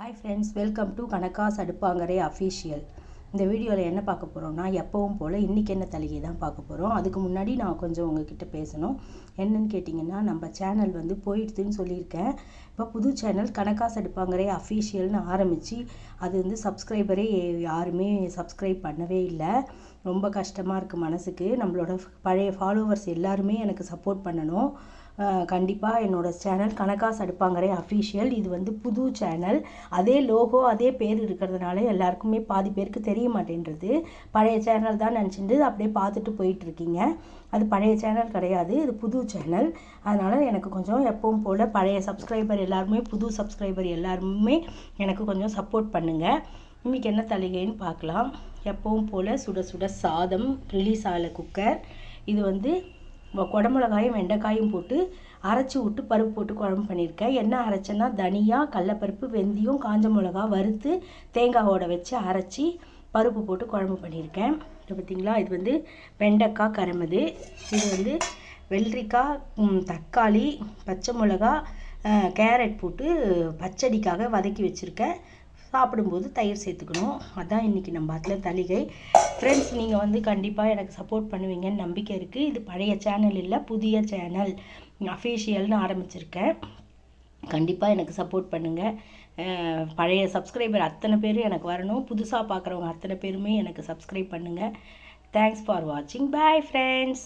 Hi friends welcome to கணக்காஸ் அடுப்பாங்கரை official இந்த வீடியோவில் என்ன பார்க்க போகிறோம்னா எப்பவும் போல் இன்றைக்கி என்ன தலிகை தான் பார்க்க போகிறோம் அதுக்கு முன்னாடி நான் கொஞ்சம் உங்ககிட்ட பேசணும். என்னன்னு கேட்டிங்கன்னா நம்ம சேனல் வந்து போயிடுதுன்னு சொல்லியிருக்கேன். இப்போ புது சேனல் கணக்காசு அடுப்பாங்கரை அஃபீஷியல்னு ஆரம்பித்து அது வந்து சப்ஸ்கிரைபரே யாருமே சப்ஸ்கிரைப் பண்ணவே இல்லை. ரொம்ப கஷ்டமாக இருக்குது மனசுக்கு. நம்மளோட பழைய ஃபாலோவர்ஸ் எல்லாருமே எனக்கு சப்போர்ட் பண்ணணும். கண்டிப்பாக என்னோடய சேனல் கனகாஸ் சடுப்பாங்கரை அஃபீஷியல் இது வந்து புது சேனல். அதே லோகோ அதே பேர் இருக்கிறதுனால எல்லாருக்குமே பாதி பேருக்கு தெரிய மாட்டேன்றது. பழைய சேனல் தான் நினச்சிட்டு அப்படியே பார்த்துட்டு போயிட்டுருக்கீங்க. அது பழைய சேனல் கிடையாது இது புது சேனல். அதனால் எனக்கு கொஞ்சம் எப்பவும் போல் பழைய சப்ஸ்கிரைபர் எல்லாருமே புது சப்ஸ்கிரைபர் எல்லாருமே எனக்கு கொஞ்சம் சப்போர்ட் பண்ணுங்கள் இன்றைக்கி என்ன தலிகைன்னு பார்க்கலாம். எப்பவும் போல் சுட சுட சாதம் ரிலீஸ் ஆகல குக்கர் இது வந்து குடமிளகாயும் வெண்டைக்காயும் போட்டு அரைச்சி விட்டு பருப்பு போட்டு குழம்பு பண்ணியிருக்கேன் என்ன அரைச்சேன்னா தனியாக கடலப்பருப்பு வெந்தயம் காஞ்ச மிளகா வறுத்து தேங்காவோட வச்சு அரைச்சி பருப்பு போட்டு குழம்பு பண்ணியிருக்கேன். இது பார்த்திங்களா? இது வந்து வெண்டைக்காய் கரமது. இது வந்து வெள்ளரிக்காய் தக்காளி பச்சை மிளகா கேரட் போட்டு பச்சடிக்காக வதக்கி வச்சுருக்கேன். சாப்பிடும்போது தயிர் சேர்த்துக்கணும். அதான் இன்றைக்கி நம்ம அதில் தலிகை. ஃப்ரெண்ட்ஸ் நீங்கள் வந்து கண்டிப்பாக எனக்கு சப்போர்ட் பண்ணுவீங்கன்னு நம்பிக்கை இருக்குது இது பழைய சேனல் இல்லை புதிய சேனல் அஃபீஷியல்னு ஆரம்பிச்சிருக்கேன். கண்டிப்பாக எனக்கு சப்போர்ட் பண்ணுங்கள் பழைய சப்ஸ்கிரைபர் அத்தனை பேரும் எனக்கு வரணும். புதுசாக பார்க்குறவங்க அத்தனை பேருமே எனக்கு சப்ஸ்கிரைப் பண்ணுங்கள் தேங்க்ஸ் ஃபார் வாட்சிங் பாய் ஃப்ரெண்ட்ஸ்